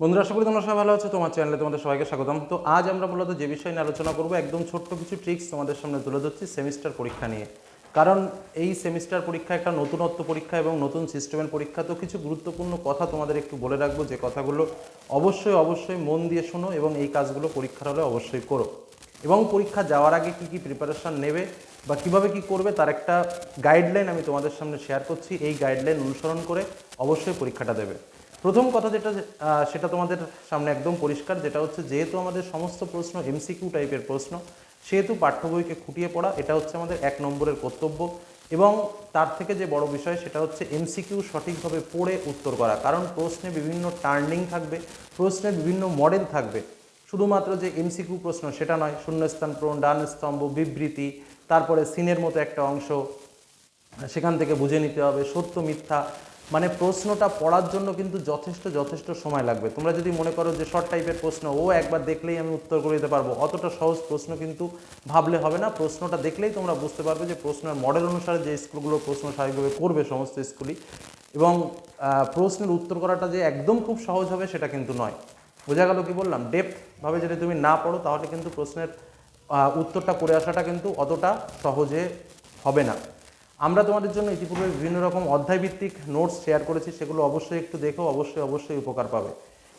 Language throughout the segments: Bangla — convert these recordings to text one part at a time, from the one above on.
বন্ধুরা, আশা করি তোমরা সবাই ভালো আছো। তোমার চ্যানেলে তোমাদের সবাইকে স্বাগতম। তো আজ আমরা মূলত যে বিষয় নিয়ে আলোচনা করব, একদম ছোট্ট কিছু ট্রিক্স তোমাদের সামনে তুলে ধরছি সেমিস্টার পরীক্ষা নিয়ে। কারণ এই সেমিস্টার পরীক্ষা একটা নতুনত্ব পরীক্ষা এবং নতুন সিস্টেমের পরীক্ষা, তো কিছু গুরুত্বপূর্ণ কথা তোমাদের একটু বলে রাখব। যে কথাগুলো অবশ্যই অবশ্যই মন দিয়ে শোনো এবং এই কাজগুলো পরীক্ষার হলে অবশ্যই করো। এবং পরীক্ষা যাওয়ার আগে কি কি প্রিপারেশন নেবে বা কীভাবে কি করবে, তার একটা গাইডলাইন আমি তোমাদের সামনে শেয়ার করছি। এই গাইডলাইন অনুসরণ করে অবশ্যই পরীক্ষাটা দেবে। প্রথম কথা যেটা সেটা তোমাদের সামনে একদম পরিষ্কার, যেটা হচ্ছে যেহেতু আমাদের সমস্ত প্রশ্ন এমসিকিউ টাইপের প্রশ্ন, সেহেতু পাঠ্য বইকে খুঁটিয়ে পড়া, এটা হচ্ছে আমাদের এক নম্বরের কর্তব্য। এবং তার থেকে যে বড় বিষয়, সেটা হচ্ছে এমসিকিউ সঠিকভাবে পড়ে উত্তর করা। কারণ প্রশ্নে বিভিন্ন টার্নিং থাকবে, প্রশ্নে বিভিন্ন মডেল থাকবে। শুধুমাত্র যে এমসিকিউ প্রশ্ন, সেটা নয়, শূন্যস্থান প্রণ, ডান স্তম্ভ, বিবৃতি, তারপরে সিনের মতো একটা অংশ, সেখান থেকে বুঝে নিতে হবে, সত্য, মিথ্যা মানে প্রশ্নটা পড়ার জন্য কিন্তু যথেষ্ট যথেষ্ট সময় লাগবে। তোমরা যদি মনে করো যে শর্ট টাইপের প্রশ্ন, ও একবার দেখলেই আমি উত্তর করে দিতে পারব, অতটা সহজ প্রশ্ন কিন্তু ভাবলে হবে না। প্রশ্নটা দেখলেই তোমরা বুঝতে পারবে যে প্রশ্নের মডেল অনুসারে যে স্কুলগুলো প্রশ্ন স্বাভাবিকভাবে করবে সমস্ত স্কুলই। এবং প্রশ্নের উত্তর করাটা যে একদম খুব সহজ হবে সেটা কিন্তু নয়। বোঝা গেল কি বললাম? ডেপথভাবে যদি তুমি না পড়ো, তাহলে কিন্তু প্রশ্নের উত্তরটা করে আসাটা কিন্তু অতটা সহজে হবে না। আমরা তোমাদের জন্য ইতিপূর্বে বিভিন্ন রকম অধ্যায়ভিত্তিক নোটস শেয়ার করেছি, সেগুলো অবশ্যই একটু দেখো, অবশ্যই অবশ্যই উপকার পাবে।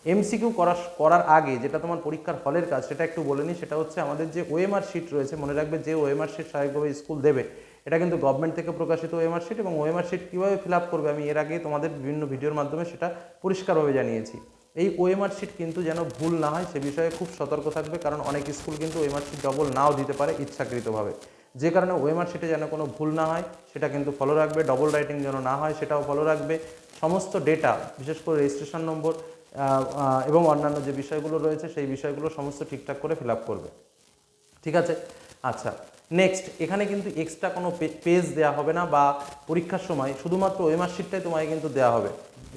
এমসিকিউ করার করার আগে যেটা তোমার পরীক্ষার হলের কাজ, সেটা একটু বলে নিই, সেটা হচ্ছে আমাদের যে ওএমআর শিট রয়েছে, মনে রাখবে যে ওএমআর শিট স্বাভাবিকভাবে স্কুল দেবে। এটা কিন্তু গভর্নমেন্ট থেকে প্রকাশিত ওএমআর শিট এবং ওএমআর শিট কীভাবে ফিল আপ করবে, আমি এর আগে তোমাদের বিভিন্ন ভিডিওর মাধ্যমে সেটা পরিষ্কারভাবে জানিয়েছি। এই ওএমআর শিট কিন্তু যেন ভুল না হয়, সে বিষয়ে খুব সতর্ক থাকবে, কারণ অনেক স্কুল কিন্তু ওএমআর শিট ডবল নাও দিতে পারে ইচ্ছাকৃতভাবে। যে কারণে ওয়েমার শিটে যেন কোনো ভুল না হয়, সেটা কিন্তু ফলো রাখবে ডবল রাইটিং যেন না হয়, সেটাও ফলো রাখবে। সমস্ত ডেটা বিশেষ করে রেজিস্ট্রেশন নম্বর এবং অন্যান্য যে বিষয়গুলো রয়েছে, সেই বিষয়গুলো সমস্ত ঠিকঠাক করে ফিল করবে। ঠিক আছে? আচ্ছা নেক্সট এখানে কিন্তু এক্সট্রা কোনো পেজ দেওয়া হবে না বা পরীক্ষার সময়, শুধুমাত্র ওএমআর শিটটাই তোমায় কিন্তু দেওয়া হবে।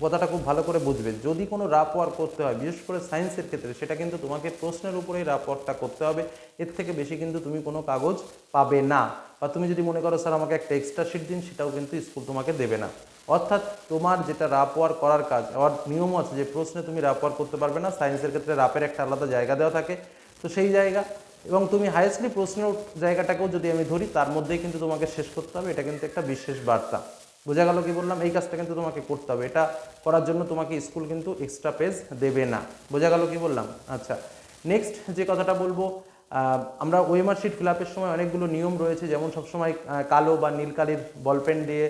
কথাটা খুব ভালো করে বুঝবে। যদি কোনো রাপ ওয়ার্ক করতে হয়, বিশেষ করে সায়েন্সের ক্ষেত্রে, সেটা কিন্তু তোমাকে প্রশ্নের উপরেই রাপ ওয়ার্কটা করতে হবে। এর থেকে বেশি কিন্তু তুমি কোনো কাগজ পাবে না। বা তুমি যদি মনে করো, স্যার, আমাকে একটা এক্সট্রা শিট দিন সেটাও কিন্তু স্কুল তোমাকে দেবে না। অর্থাৎ তোমার যেটা রাপ ওয়ার্ক করার কাজ আর নিয়ম আছে যে প্রশ্নে তুমি রাপ ওয়ার্ক করতে পারবে না সায়েন্সের ক্ষেত্রে রাপের একটা আলাদা জায়গা দেওয়া থাকে। তো সেই জায়গা এবং তুমি হায়েস্টলি প্রশ্নের জায়গাটাকেও যদি আমি ধরি, তার মধ্যেই কিন্তু তোমাকে শেষ করতে হবে। এটা কিন্তু একটা বিশেষ বার্তা। বোঝা গেল কি বললাম? এই কাজটা কিন্তু তোমাকে করতে হবে। এটা করার জন্য তোমাকে স্কুল কিন্তু এক্সট্রা পেজ দেবে না। বোঝা গেল কি বললাম? আচ্ছা নেক্সট যে কথাটা বলব আমরা ওয়েমার শিট ফিল আপের সময় অনেকগুলো নিয়ম রয়েছে। যেমন সবসময় কালো বা নীল বল পেন দিয়ে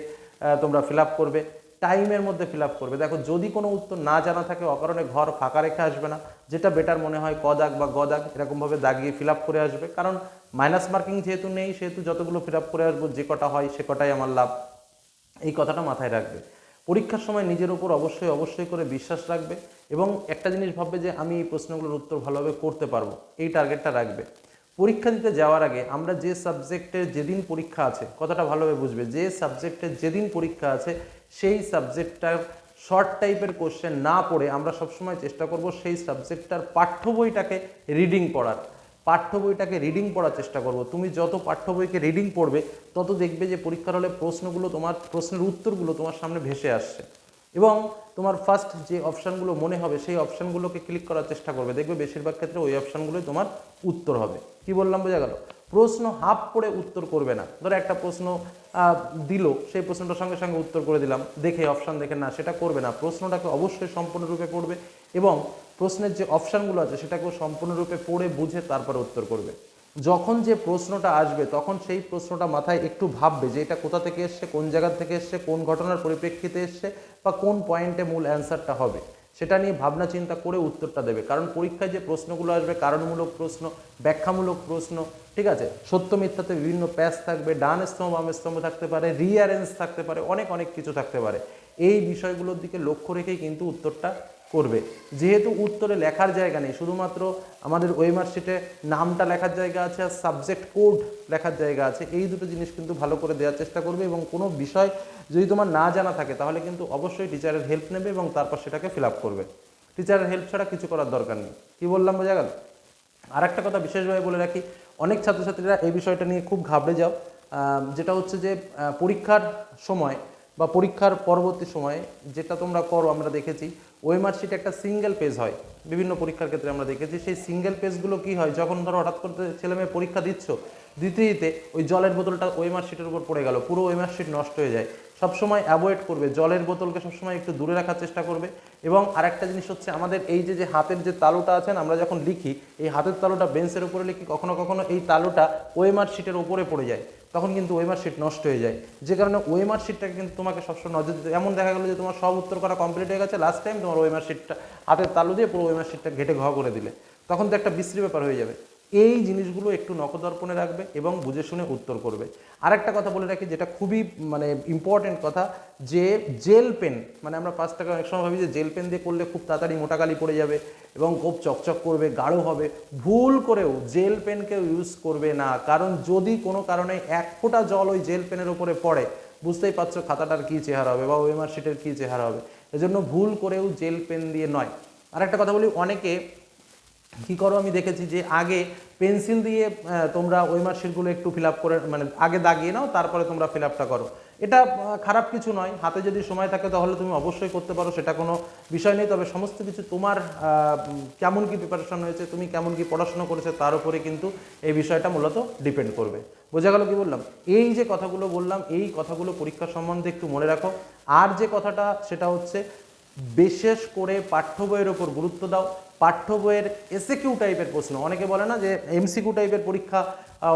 তোমরা ফিল আপ করবে। টাইমের মধ্যে ফিল করবে। দেখো, যদি কোনো উত্তর না জানা থাকে, অকারণে ঘর ফাঁকা রেখে আসবে না। যেটা বেটার মনে হয় ক দাগ বা গ দাগ এরকমভাবে দাগিয়ে ফিল করে আসবে। কারণ মাইনাস মার্কিং যেহেতু নেই, সেহেতু যতগুলো ফিল করে আসব, যে কটা হয়, সে কটাই আমার লাভ। এই কথাটা মাথায় রাখবে। পরীক্ষার সময় নিজের উপর অবশ্যই অবশ্যই করে বিশ্বাস রাখবে এবং একটা জিনিস ভাববে যে, আমি এই প্রশ্নগুলোর উত্তর ভালোভাবে করতে পারব। এই টার্গেটটা রাখবে। পরীক্ষা দিতে যাওয়ার আগে আমরা যে সাবজেক্টের যেদিন পরীক্ষা আছে, কথাটা ভালোভাবে বুঝবে, যে সাবজেক্টের যেদিন পরীক্ষা আছে সেই সাবজেক্টটার শর্ট টাইপের কোশ্চেন না পড়ে আমরা সবসময় চেষ্টা করব সেই সাবজেক্টটার পাঠ্য বইটাকে রিডিং পড়ার পাঠ্য বইটাকে রিডিং পড়ার চেষ্টা করব। তুমি যত পাঠ্য বইকে রিডিং পড়বে, তত দেখবে যে পরীক্ষার হলে প্রশ্নগুলো তোমার, প্রশ্নের উত্তরগুলো তোমার সামনে ভেসে আসছে। এবং তোমার ফার্স্ট যে অপশানগুলো মনে হবে, সেই অপশানগুলোকে ক্লিক করার চেষ্টা করবে। দেখবে বেশিরভাগ ক্ষেত্রে ওই অপশানগুলোই তোমার উত্তর হবে। কি বললাম, বোঝা গেল? প্রশ্ন হাফ করে উত্তর করবে না। ধরো একটা প্রশ্ন দিল, সেই প্রশ্নটার সঙ্গে সঙ্গে উত্তর করে দিলাম। দেখে অপশান দেখে, না, সেটা করবে না। প্রশ্নটাকে অবশ্যই সম্পূর্ণরূপে পড়বে এবং প্রশ্নের যে অপশানগুলো আছে, সেটাকেও সম্পূর্ণরূপে পড়ে, বুঝে তারপরে উত্তর করবে। যখন যে প্রশ্নটা আসবে, তখন সেই প্রশ্নটা মাথায় একটু ভাববে যে এটা কোথা থেকে এসছে, কোন জায়গা থেকে এসছে, কোন ঘটনার পরিপ্রেক্ষিতে এসছে বা কোন পয়েন্টে মূল অ্যান্সারটা হবে। সেটা নিয়ে ভাবনা চিন্তা করে উত্তরটা দেবে। কারণ পরীক্ষায় যে প্রশ্নগুলো আসবে, কারণমূলক প্রশ্ন, ব্যাখ্যামূলক প্রশ্ন, ঠিক আছে? সত্য মিথ্যাতে বিভিন্ন প্যাচ থাকবে, ডান স্তম্ভ, বাম স্তম্ভ থাকতে পারে রিঅ্যারেঞ্জ থাকতে পারে, অনেক অনেক কিছু থাকতে পারে। এই বিষয়গুলোর দিকে লক্ষ্য রেখেই কিন্তু উত্তরটা করবে। যেহেতু উত্তরে লেখার জায়গা নেই, শুধুমাত্র আমাদের ওয়েমার শিটে নামটা লেখার জায়গা আছে আর সাবজেক্ট কোড লেখার জায়গা আছে, এই দুটো জিনিস কিন্তু ভালো করে দেওয়ার চেষ্টা করবে এবং কোনো বিষয় যদি তোমার না জানা থাকে, তাহলে কিন্তু অবশ্যই টিচারের হেল্প নেবে এবং তারপর সেটাকে ফিল আপ করবে। টিচারের হেল্প ছাড়া কিছু করার দরকার নেই। কী বললাম, বোঝা গেল? আর একটা কথা বিশেষভাবে বলে রাখি, অনেক ছাত্রছাত্রীরা এই বিষয়টা নিয়ে খুব ঘাবড়ে যাও। যেটা হচ্ছে যে পরীক্ষার সময় বা পরীক্ষার পরবর্তী সময়ে যেটা তোমরা করো, আমরা দেখেছি ওএমআর শিট একটা সিঙ্গেল পেজ হয়। বিভিন্ন পরীক্ষার ক্ষেত্রে আমরা দেখেছি, সেই সিঙ্গেল পেজগুলো কি হয়? যখন ধরো হঠাৎ করে ছেলে মেয়ে পরীক্ষা দিচ্ছ দিতে ওই জলের বোতলটা ওএমআর শিটের উপর পড়ে গেল, পুরো ওএমআর শিট নষ্ট হয়ে যায়। সবসময় অ্যাভয়েড করবে, জলের বোতলকে সবসময় একটু দূরে রাখার চেষ্টা করবে। এবং আরেকটা জিনিস হচ্ছে আমাদের এই যে যে হাতের যে তালুটা আছেন আমরা যখন লিখি, এই হাতের তালুটা বেঞ্চের উপরে লিখি, কখনো কখনো এই তালুটা ওএমআর শিটের উপরে পড়ে যায়। তখন কিন্তু ওয়েমার শিট নষ্ট হয়ে যায়। যে কারণে ওয়েমার শিটটাকে কিন্তু তোমাকে সবসময় নজর দিতে এমন দেখা গেলো যে, তোমার সব উত্তর করা কমপ্লিট হয়ে গেছে লাস্ট টাইম তোমার ওয়েমার শিটটা হাতের তালু দিয়ে পুরো ওয়েমার শিটটা ঘেটে ঘ করে দিলে। তখন তো একটা বিশ্রী ব্যাপার হয়ে যাবে। এই জিনিসগুলো একটু নখদর্পণে রাখবে এবং বুঝে শুনে উত্তর করবে। আরেকটা কথা বলে রাখি, যেটা খুবই মানে ইম্পর্টেন্ট কথা, যে জেল পেন মানে আমরা পাঁচ টাকা অনেক সময় ভাবি যে জেল পেন দিয়ে করলে খুব তাড়াতাড়ি মোটা কালি পড়ে যাবে এবং খুব চকচক করবে, গাঢ় হবে। ভুল করেও জেল পেনকেও ইউজ করবে না। কারণ যদি কোনো কারণে এক ফোঁটা জল ওই জেল পেনের উপরে পড়ে, বুঝতেই পারছ খাতাটার কী চেহারা হবে বা ওয়েমার শিটের কী চেহারা হবে। এজন্য ভুল করেও জেল পেন দিয়ে নয়। আরেকটা কথা বলি, অনেকে কী করো? আমি দেখেছি যে আগে পেন্সিল দিয়ে তোমরা ওই মার্কশিটগুলো একটু ফিল করে মানে আগে দাগিয়ে নাও, তারপরে তোমরা ফিল করো। এটা খারাপ কিছু নয়। হাতে যদি সময় থাকে তাহলে তুমি অবশ্যই করতে পারো, সেটা কোনো বিষয় নেই। তবে সমস্ত কিছু তোমার কেমন কি প্রিপারেশন হয়েছে, তুমি কেমন কি পড়াশোনা করেছে, তার উপরে কিন্তু এই বিষয়টা মূলত ডিপেন্ড করবে। বোঝা গেল কি বললাম? এই যে কথাগুলো বললাম, এই কথাগুলো পরীক্ষা সম্বন্ধে একটু মনে রাখো। আর যে কথাটা, সেটা হচ্ছে বিশেষ করে পাঠ্য বইয়ের ওপর গুরুত্ব দাও। পাঠ্য বইয়ের এসএকিউ টাইপের প্রশ্ন। অনেকে বলে না যে এমসিকিউ টাইপের পরীক্ষা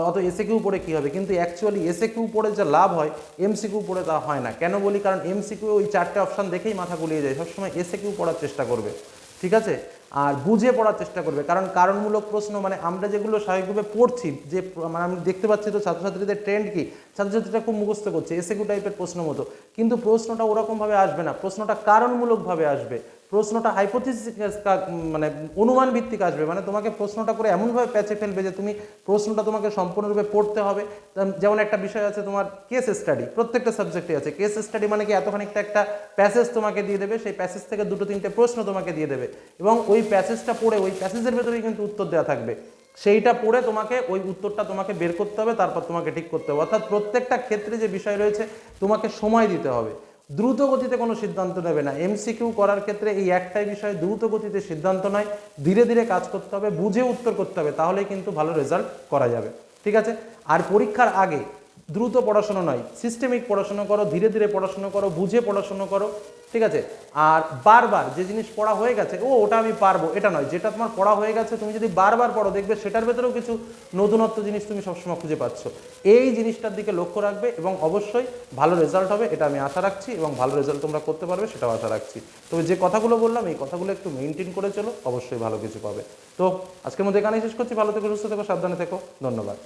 অত এসে কিউ পড়ে কী হবে? কিন্তু অ্যাকচুয়ালি এসএকিউ পড়ে যা লাভ হয় এমসিকিউ পড়ে তা হয় না। কেন বলি? কারণ এমসিকিউ ওই চারটে অপশান দেখেই মাথা গুলিয়ে যায়। সবসময় এসএকিউ পড়ার চেষ্টা করবে। ঠিক আছে? আর বুঝে পড়ার চেষ্টা করবে। কারণ কারণমূলক প্রশ্ন মানে আমরা যেগুলো স্বাভাবিকভাবে পড়ছি, যে মানে আমি দেখতে পাচ্ছি তো ছাত্রছাত্রীদের ট্রেন্ড কি? ছাত্রছাত্রীরা খুব মুখস্থ করছে এসএকিউ টাইপের প্রশ্ন মতো। কিন্তু প্রশ্নটা ওরকমভাবে আসবে না। প্রশ্নটা কারণমূলকভাবে আসবে। প্রশ্নটা হাইপোথিসিস মানে অনুমান ভিত্তিক আসবে। মানে তোমাকে প্রশ্নটা করে এমনভাবে প্যাচে ফেলবে যে তুমি প্রশ্নটা তোমাকে সম্পূর্ণরূপে পড়তে হবে। যেমন একটা বিষয় আছে তোমার কেস স্টাডি প্রত্যেকটা সাবজেক্টে আছে। কেস স্টাডি মানে কি? এতখানিকটা একটা প্যাসেজ তোমাকে দিয়ে দেবে, সেই প্যাসেজ থেকে দুটো তিনটে প্রশ্ন তোমাকে দিয়ে দেবে। এবং ওই প্যাসেজটা পড়ে, ওই প্যাসেজের ভেতরেই কিন্তু উত্তর দেওয়া থাকবে। সেইটা পড়ে তোমাকে ওই উত্তরটা তোমাকে বের করতে হবে, তারপর তোমাকে ঠিক করতে হবে। অর্থাৎ প্রত্যেকটা ক্ষেত্রে যে বিষয় রয়েছে, তোমাকে সময় দিতে হবে। দ্রুত গতিতে কোনো সিদ্ধান্ত নেবে না। এমসিকিউ করার ক্ষেত্রে এই একটাই বিষয়ে দ্রুত গতিতে সিদ্ধান্ত নয়, ধীরে ধীরে কাজ করতে হবে, বুঝে উত্তর করতে হবে, তাহলেই কিন্তু ভালো রেজাল্ট করা যাবে। ঠিক আছে? আর পরীক্ষার আগে দ্রুত পড়াশোনা নয় সিস্টেমিক পড়াশোনা করো, ধীরে ধীরে পড়াশোনা করো, বুঝে পড়াশোনা করো, ঠিক আছে? আর বারবার যে জিনিস পড়া হয়ে গেছে, ও, ওটা আমি পারব, এটা নয়, যেটা তোমার পড়া হয়ে গেছে, তুমি যদি বারবার পড়ো, দেখবে সেটার ভেতরেও কিছু নতুনত্ব জিনিস তুমি সবসময় খুঁজে পাচ্ছ। এই জিনিসটার দিকে লক্ষ্য রাখবে এবং অবশ্যই ভালো রেজাল্ট হবে, এটা আমি আশা রাখছি এবং ভালো রেজাল্ট তোমরা করতে পারবে, সেটাও আশা রাখছি। তবে যে কথাগুলো বললাম, এই কথাগুলো একটু মেনটেন করে চলো, অবশ্যই ভালো কিছু পাবে। তো আজকের মধ্যে এখানেই শেষ করছি, ভালো থেকো, সুস্থ থেকো, সাবধানে থেকো, ধন্যবাদ।